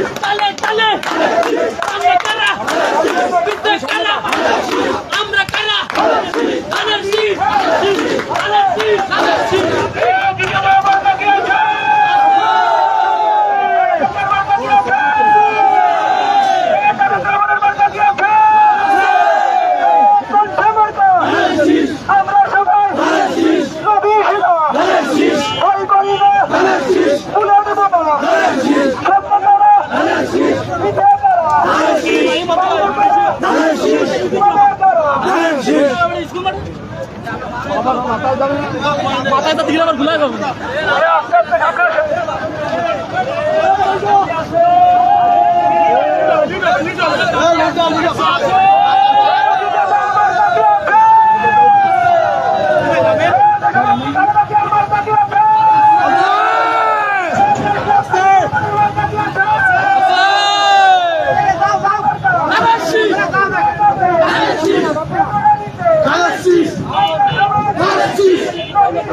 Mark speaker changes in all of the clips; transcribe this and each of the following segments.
Speaker 1: Cheers. মাথায়
Speaker 2: তো দিলে আবার ভুলে যাব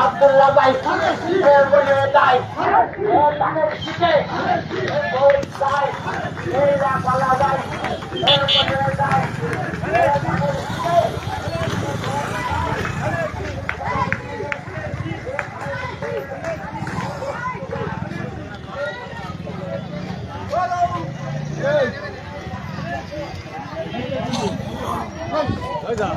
Speaker 1: আব্দুল্লাহ ভাই বলে যাই
Speaker 3: 哪